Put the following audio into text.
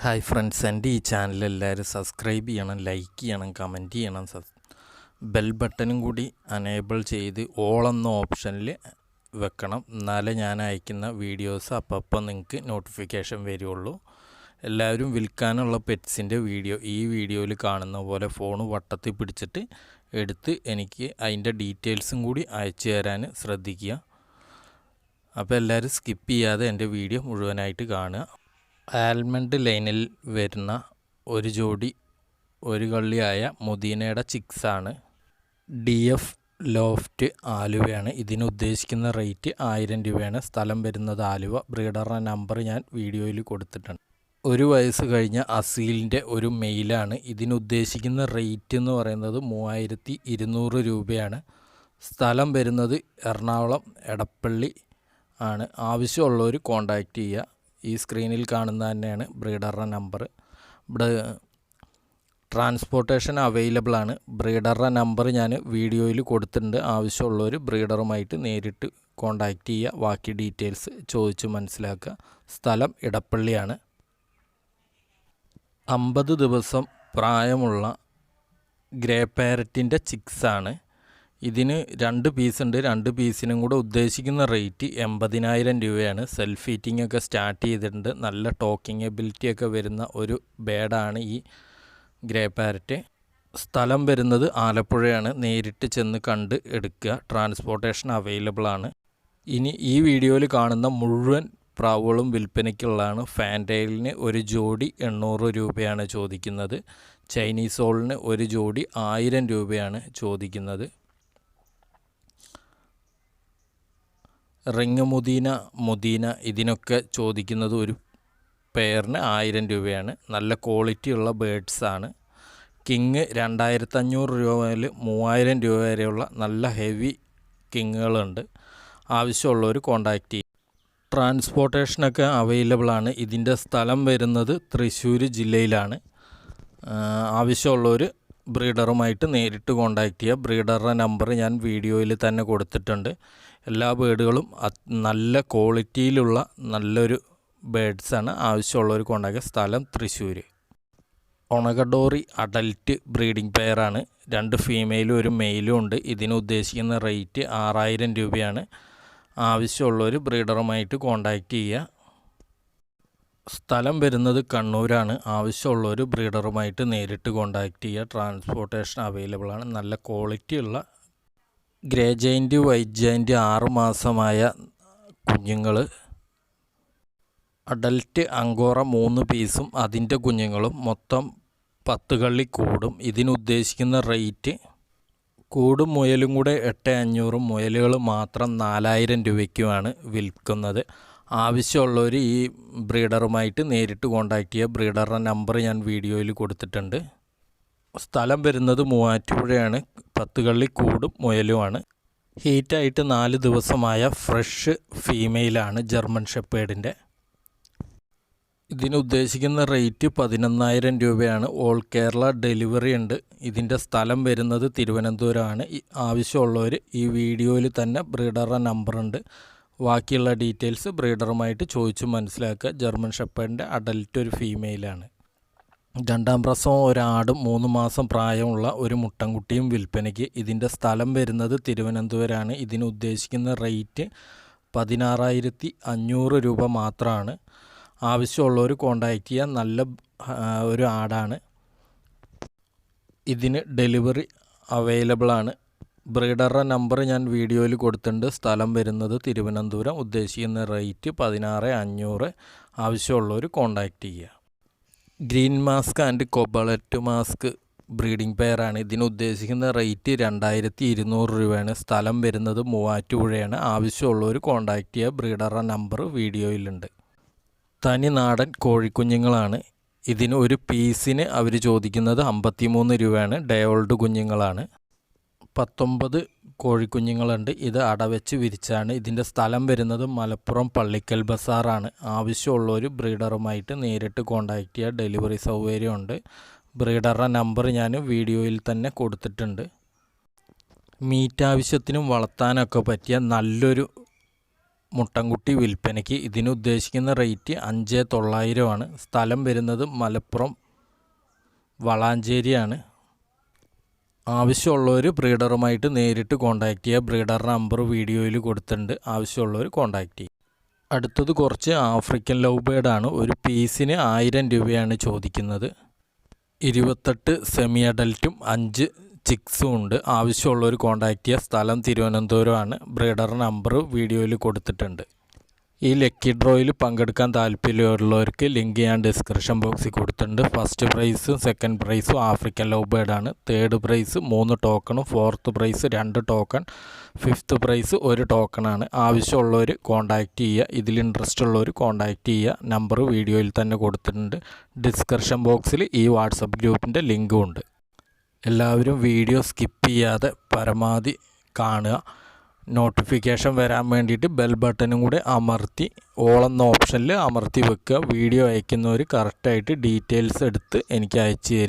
Hi friends എന്റെ ഈ channel എല്ലാവരും സബ്സ്ക്രൈബ് ചെയ്യണം ലൈക്ക് ചെയ്യണം കമന്റ് ചെയ്യണം ബെൽ ബട്ടണും കൂടി അനേബിൾ ചെയ്ത് ഓൾ എന്ന ഓപ്ഷനിൽ വെക്കണം. എന്നാലേ ഞാൻ അയക്കുന്ന വീഡിയോസ് അപ്പം നിങ്ങൾക്ക് നോട്ടിഫിക്കേഷൻ വരുള്ളൂ. എല്ലാവരും വിൽക്കാനുള്ള പെറ്റ്സിന്റെ വീഡിയോ ഈ വീഡിയോയിൽ കാണുന്ന പോലെ ഫോൺ വട്ടത്തിൽ പിടിച്ചിട്ട് എടുത്ത് എനിക്ക് അതിന്റെ ഡീറ്റെയിൽസും കൂടി അയച്ചു തരാൻ ശ്രദ്ധിക്കുക. അപ്പോൾ എല്ലാവരും സ്കിപ്പ് ചെയ്യാതെ എന്റെ വീഡിയോ മുഴുവനായിട്ട് കാണുക. ആൽമണ്ട് ലൈനിൽ വരുന്ന ഒരു ജോഡി ഒരു കള്ളിയായ മുദീനയുടെ ചിക്സാണ്. ഡി എഫ് ലോഫ്റ്റ് ആലുവയാണ്. ഇതിന് ഉദ്ദേശിക്കുന്ന റേറ്റ് ആയിരം രൂപയാണ്. സ്ഥലം വരുന്നത് ആലുവ. ബ്രീഡറുടെ നമ്പർ ഞാൻ വീഡിയോയിൽ കൊടുത്തിട്ടുണ്ട്. ഒരു വയസ്സ് കഴിഞ്ഞ അസീലിന്റെ ഒരു മെയിലാണ്. ഇതിന് ഉദ്ദേശിക്കുന്ന റേറ്റ് എന്ന് പറയുന്നത് മൂവായിരത്തി ഇരുന്നൂറ് രൂപയാണ്. സ്ഥലം വരുന്നത് എറണാകുളം എടപ്പള്ളി ആണ്. ആവശ്യമുള്ളവർ കോണ്ടാക്റ്റ് ചെയ്യുക. ഈ സ്ക്രീനിൽ കാണുന്ന തന്നെയാണ് ബ്രീഡറുടെ നമ്പർ ഇവിടെ ട്രാൻസ്പോർട്ടേഷൻ അവൈലബിൾ ആണ്. ബ്രീഡറുടെ നമ്പർ ഞാൻ വീഡിയോയിൽ കൊടുത്തിട്ടുണ്ട്. ആവശ്യമുള്ളവർ ബ്രീഡറുമായിട്ട് നേരിട്ട് കോണ്ടാക്റ്റ് ചെയ്യുക. ബാക്കി ഡീറ്റെയിൽസ് ചോദിച്ച് മനസ്സിലാക്കുക. സ്ഥലം ഇടപ്പള്ളിയാണ്. അമ്പത് ദിവസം പ്രായമുള്ള ഗ്രേ പാരറ്റിന്റെ ചിക്സാണ്. ഇതിന് രണ്ട് പീസ് ഉണ്ട്. രണ്ട് പീസിനും കൂടെ ഉദ്ദേശിക്കുന്ന റേറ്റ് എൺപതിനായിരം രൂപയാണ്. സെൽഫ് ഹീറ്റിംഗ് ഒക്കെ സ്റ്റാർട്ട് ചെയ്തിട്ടുണ്ട്. നല്ല ടോക്കിംഗ് എബിലിറ്റി ഒക്കെ വരുന്ന ഒരു ബേഡാണ് ഈ ഗ്രേ പാരറ്റ് സ്ഥലം വരുന്നത് ആലപ്പുഴയാണ്. നേരിട്ട് ചെന്ന് കണ്ട് എടുക്കുക. ട്രാൻസ്പോർട്ടേഷൻ അവൈലബിൾ ആണ്. ഇനി ഈ വീഡിയോയിൽ കാണുന്ന മുഴുവൻ പ്രാവുകളും വിൽപ്പനയ്ക്കുള്ളതാണ്. ഫാന്റൈലിന് ഒരു ജോഡി എണ്ണൂറ് രൂപയാണ് ചോദിക്കുന്നത്. ചൈനീസ് ഓളിന് ഒരു ജോഡി ആയിരം രൂപയാണ് ചോദിക്കുന്നത്. റിങ് മുദീന മുദീന ഇതിനൊക്കെ ചോദിക്കുന്നത് ഒരു പെയറിന് ആയിരം രൂപയാണ്. നല്ല ക്വാളിറ്റി ഉള്ള ബേഡ്സാണ് കിങ് രണ്ടായിരത്തി അഞ്ഞൂറ് രൂപ മുതൽ മൂവായിരം രൂപ വരെയുള്ള നല്ല ഹെവി കിങ്ങുകളുണ്ട്. ആവശ്യമുള്ളവർ കോണ്ടാക്റ്റ് ചെയ്യും. ട്രാൻസ്പോർട്ടേഷനൊക്കെ അവൈലബിൾ ആണ്. ഇതിന്റെ സ്ഥലം വരുന്നത് തൃശ്ശൂർ ജില്ലയിലാണ്. ആവശ്യമുള്ളവർ ബ്രീഡറുമായിട്ട് നേരിട്ട് കോണ്ടാക്ട് ചെയ്യുക. ബ്രീഡറുടെ നമ്പർ ഞാൻ വീഡിയോയിൽ തന്നെ കൊടുത്തിട്ടുണ്ട്. എല്ലാ ബേഡുകളും നല്ല ക്വാളിറ്റിയിലുള്ള നല്ലൊരു ബേഡ്സാണ് ആവശ്യമുള്ളവർ കൊണ്ടാക്കിയ സ്ഥലം തൃശ്ശൂർ ഒണകഡോറി അഡൽറ്റ് ബ്രീഡിംഗ് പെയറാണ്. രണ്ട് ഫീമെയിലും ഒരു മെയിലും ഉണ്ട്. ഇതിന് ഉദ്ദേശിക്കുന്ന റേറ്റ് ആറായിരം രൂപയാണ്. ആവശ്യമുള്ളവർ ബ്രീഡറുമായിട്ട് കോണ്ടാക്റ്റ് ചെയ്യുക. സ്ഥലം വരുന്നത് കണ്ണൂരാണ്. ആവശ്യമുള്ളവർ ബ്രീഡറുമായിട്ട് നേരിട്ട് കോണ്ടാക്റ്റ് ചെയ്യുക. ട്രാൻസ്പോർട്ടേഷൻ അവൈലബിൾ ആണ് നല്ല ക്വാളിറ്റി ഉള്ള ഗ്രേ ജയിന്റ് വൈറ്റ് ജയിന്റ് ആറുമാസമായ കുഞ്ഞുങ്ങൾ. അഡൽറ്റ് അങ്കോറ മൂന്ന് പീസും അതിന്റെ കുഞ്ഞുങ്ങളും മൊത്തം പത്ത് കള്ളി കൂടും. ഇതിനുദ്ദേശിക്കുന്ന റേറ്റ് കൂടും മുയലും കൂടെ എട്ട് അഞ്ഞൂറും മുയലുകൾ മാത്രം നാലായിരം രൂപയ്ക്കുമാണ് വിൽക്കുന്നത്. ആവശ്യമുള്ളവർ ഈ ബ്രീഡറുമായിട്ട് നേരിട്ട് കോണ്ടാക്റ്റ് ചെയ്യുക. ബ്രീഡറുടെ നമ്പർ ഞാൻ വീഡിയോയിൽ കൊടുത്തിട്ടുണ്ട്. സ്ഥലം വരുന്നത് മൂവാറ്റുപുഴയാണ്. പത്ത് കള്ളി കൂടും മുയലുമാണ്. ഹീറ്റായിട്ട് നാല് ദിവസമായ ഫ്രഷ് ഫീമെയിലാണ് ജർമ്മൻ ഷെപ്പേഡിന്റെ. ഇതിനുദ്ദേശിക്കുന്ന റേറ്റ് പതിനൊന്നായിരം രൂപയാണ്. ഓൾ കേരള ഡെലിവറി ഉണ്ട്. ഇതിന്റെ സ്ഥലം വരുന്നത് തിരുവനന്തപുരമാണ്. ആവശ്യമുള്ളവർ ഈ വീഡിയോയിൽ തന്നെ ബ്രീഡറുടെ നമ്പറുണ്ട് ബാക്കിയുള്ള ഡീറ്റെയിൽസ് ബ്രീഡറുമായിട്ട് ചോദിച്ചു മനസ്സിലാക്കുക. ജർമ്മൻ ഷെപ്പേഡിന്റെ അഡൽറ്റ് ഒരു ഫീമെയിലാണ് രണ്ടാം പ്രസവം ഒരാടും മൂന്ന് മാസം പ്രായമുള്ള ഒരു മുട്ടൻകുട്ടിയും വിൽപ്പനയ്ക്ക് ഇതിന്റെ സ്ഥലം വരുന്നത് തിരുവനന്തപുരമാണ്. ഇതിന് ഉദ്ദേശിക്കുന്ന റേറ്റ് പതിനാറായിരത്തി അഞ്ഞൂറ് രൂപ മാത്രമാണ്. ആവശ്യമുള്ളവർ കോണ്ടാക്ട് ചെയ്യാൻ നല്ല ഒരു ആടാണ്. ഇതിന് ഡെലിവറി അവൈലബിൾ ആണ് ബ്രീഡറുടെ നമ്പർ ഞാൻ വീഡിയോയിൽ കൊടുത്തിട്ടുണ്ട്. സ്ഥലം വരുന്നത് തിരുവനന്തപുരം. ഉദ്ദേശിക്കുന്ന റേറ്റ് പതിനാറ് അഞ്ഞൂറ്. ആവശ്യമുള്ളവർ കോണ്ടാക്റ്റ് ചെയ്യുക. Green mask and cobalt mask breeding പെയറാണ് ഇതിന് ഉദ്ദേശിക്കുന്ന റേറ്റ് രണ്ടായിരത്തി ഇരുന്നൂറ് രൂപയാണ്. സ്ഥലം വരുന്നത് മൂവാറ്റുപുഴയാണ്. ആവശ്യമുള്ളവർ കോണ്ടാക്ട് ചെയ്യുക. ബ്രീഡറുടെ നമ്പർ വീഡിയോയിലുണ്ട്. തനി നാടൻ കോഴിക്കുഞ്ഞുങ്ങളാണ്. ഇതിന് ഒരു പീസിന് അവർ ചോദിക്കുന്നത് അമ്പത്തിമൂന്ന് രൂപയാണ്. ഡേ ഓൾഡ് കുഞ്ഞുങ്ങളാണ്. പത്തൊമ്പത് കോഴിക്കുഞ്ഞുങ്ങളുണ്ട്. ഇത് അടവെച്ച് വിരിച്ചാണ്. ഇതിന്റെ സ്ഥലം വരുന്നത് മലപ്പുറം പള്ളിക്കൽ ബസാറാണ്. ഒരു ബ്രീഡറുമായിട്ട് നേരിട്ട് കോണ്ടാക്റ്റ് ചെയ്യുക ഡെലിവറി സൗകര്യമുണ്ട്. ബ്രീഡറുടെ നമ്പർ ഞാൻ വീഡിയോയിൽ തന്നെ കൊടുത്തിട്ടുണ്ട്. മീറ്റ് ആവശ്യത്തിനും വളർത്താനൊക്കെ പറ്റിയ നല്ലൊരു മുട്ടൻകുട്ടി വിൽപ്പനയ്ക്ക് ഇതിന് ഉദ്ദേശിക്കുന്ന റേറ്റ് അഞ്ച് തൊള്ളായിരമാണ്. സ്ഥലം വരുന്നത് മലപ്പുറം വളാഞ്ചേരിയാണ്. ആവശ്യമുള്ളവർ ബ്രീഡറുമായിട്ട് നേരിട്ട് കോൺടാക്റ്റ് ചെയ്യുക. ബ്രീഡർ നമ്പർ വീഡിയോയിൽ കൊടുത്തിട്ടുണ്ട്. ആവശ്യമുള്ളവർ കോൺടാക്റ്റ് ചെയ്യുക. അടുത്തത് കുറച്ച് ആഫ്രിക്കൻ ലവ് ബേഡാണ് ഒരു പീസിന് ആയിരം രൂപയാണ് ചോദിക്കുന്നത്. ഇരുപത്തെട്ട് സെമി അഡൽറ്റും അഞ്ച് ചിക്സും ഉണ്ട്. ആവശ്യമുള്ളവർ കോൺടാക്റ്റ് ചെയ്യുക. സ്ഥലം തിരുവനന്തപുരമാണ് ബ്രീഡർ നമ്പർ വീഡിയോയിൽ കൊടുത്തിട്ടുണ്ട്. ഈ ലക്കി ഡ്രോയിൽ പങ്കെടുക്കാൻ താല്പര്യമുള്ളവർക്ക് ലിങ്ക് ഞാൻ ഡിസ്ക്രിപ്ഷൻ ബോക്സിൽ കൊടുത്തിട്ടുണ്ട്. ഫസ്റ്റ് പ്രൈസും സെക്കൻഡ് പ്രൈസും ആഫ്രിക്കൻ ലവ് ബേഡാണ് തേർഡ് പ്രൈസ് മൂന്ന് ടോക്കണും ഫോർത്ത് പ്രൈസ് രണ്ട് ടോക്കൺ ഫിഫ്ത്ത് പ്രൈസ് ഒരു ടോക്കണാണ് ആവശ്യമുള്ളവർ കോൺടാക്റ്റ് ചെയ്യുക. ഇതിൽ ഇൻട്രസ്റ്റ് ഉള്ളവർ കോൺടാക്റ്റ് ചെയ്യുക. നമ്പർ വീഡിയോയിൽ തന്നെ കൊടുത്തിട്ടുണ്ട്. ഡിസ്ക്രിപ്ഷൻ ബോക്സിൽ ഈ വാട്സപ്പ് ഗ്രൂപ്പിന്റെ ലിങ്കും ഉണ്ട്. എല്ലാവരും വീഡിയോ സ്കിപ്പ് ചെയ്യാതെ പരമാവധി കാണുക. നോട്ടിഫിക്കേഷൻ വരാൻ വേണ്ടിയിട്ട് ബെൽ ബട്ടണും കൂടെ അമർത്തി ഓൾ എന്ന ഓപ്ഷനിൽ അമർത്തി വെക്കുക. വീഡിയോ അയക്കുന്നവർ കറക്റ്റായിട്ട് ഡീറ്റെയിൽസ് എടുത്ത് എനിക്ക് അയച്ചു തരും.